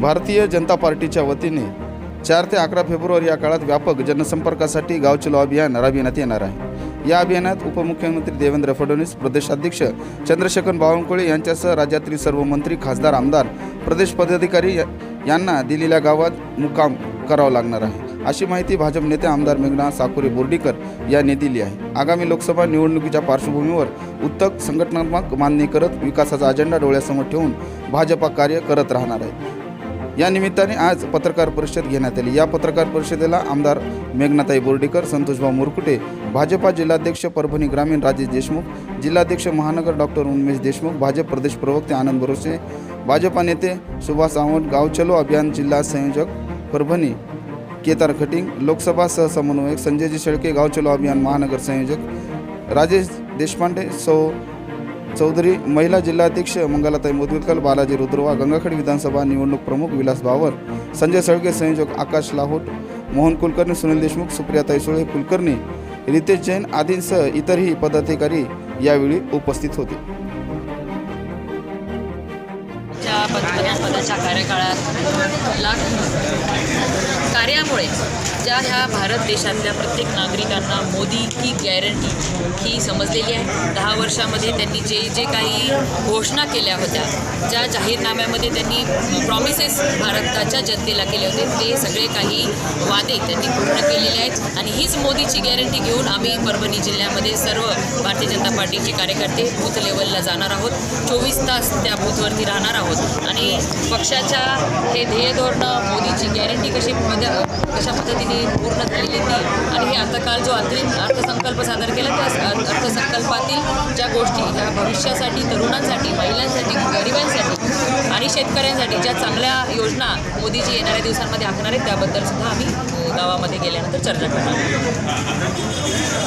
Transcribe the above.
भारतीय जनता पार्टीच्या वतीने चार ते अकरा फेब्रुवारी या काळात व्यापक जनसंपर्कासाठी गाव चलो अभियान राबविण्यात येणार आहे. या अभियानात उपमुख्यमंत्री देवेंद्र फडणवीस प्रदेशाध्यक्ष चंद्रशेखर बावनकुळे यांच्यासह राज्यातील सर्व मंत्री खासदार आमदार प्रदेश पदाधिकारी यांना दिलेल्या गावात मुक्काम करावा लागणार आहे. अशी माहिती भाजप नेते आमदार मेघना साकुरे बोर्डीकर यांनी दिली आहे. आगामी लोकसभा निवडणुकीच्या पार्श्वभूमीवर उत्तक संघटनात्मक मान्य करत विकासाचा अजेंडा डोळ्यासमोर ठेवून भाजपा कार्य करत राहणार आहे. या निमित्ताने आज पत्रकार परिषद घेण्यात आली. या पत्रकार परिषदेला आमदार मेघनाताई बोर्डीकर संतोषभाऊ मुरकुटे भाजपा जिल्हाध्यक्ष परभणी ग्रामीण राजेश देशमुख जिल्हाध्यक्ष महानगर डॉक्टर उन्मेश देशमुख भाजप प्रदेश प्रवक्ते आनंद भरोसे भाजपा नेते सुभाष सावंत गाव चलो अभियान जिल्हा संयोजक परभणी केतार खटिंग लोकसभा सहसमन्वयक संजयजी शेळके गाव चलो अभियान महानगर संयोजक राजेश देशपांडे सौ चौधरी महिला जिल्हाध्यक्ष मंगलाताई मुदगलकर बालाजी रुद्रवा गंगाखेड विधानसभा निवडणूक प्रमुख विलास बावर संजय सळगे संयोजक आकाश लाहोट मोहन कुलकर्णी सुनील देशमुख सुप्रियाताई सुळे कुलकर्णी रितेश जैन आदींसह इतरही पदाधिकारी यावेळी उपस्थित होते. कार्यकाळात लाख कार्यामुळे ज्या ह्या भारत देशातल्या प्रत्येक नागरिकांना मोदी की गॅरंटी ही समजलेली आहे. दहा वर्षामध्ये त्यांनी जे जे काही घोषणा केल्या होत्या ज्या जाहीरनाम्यामध्ये त्यांनी प्रॉमिसेस भारताच्या जनतेला केले होते ते सगळे काही वादे त्यांनी पूर्ण केलेले आहेत. आणि हीच मोदीची गॅरंटी घेऊन आम्ही परभणी जिल्ह्यामध्ये सर्व भारतीय जनता पार्टीचे कार्यकर्ते बूथ लेवलला जाणार आहोत. चोवीस तास त्या बूथवरती राहणार आहोत. आणि पक्षाच्या हे ध्येय धोरणं मोदीची गॅरंटी कशी मध्ये कशा पद्धतीने पूर्ण झालेली ती आणि हे आता काल जो अंतरिम अर्थसंकल्प सादर केला त्या अर्थसंकल्पातील ज्या गोष्टी ह्या भविष्यासाठी तरुणांसाठी महिलांसाठी गरिबांसाठी आणि शेतकऱ्यांसाठी ज्या चांगल्या योजना मोदीजी येणाऱ्या दिवसांमध्ये आखणार आहेत त्याबद्दल सुद्धा आम्ही गावामध्ये गेल्यानंतर चर्चा करणार आहोत.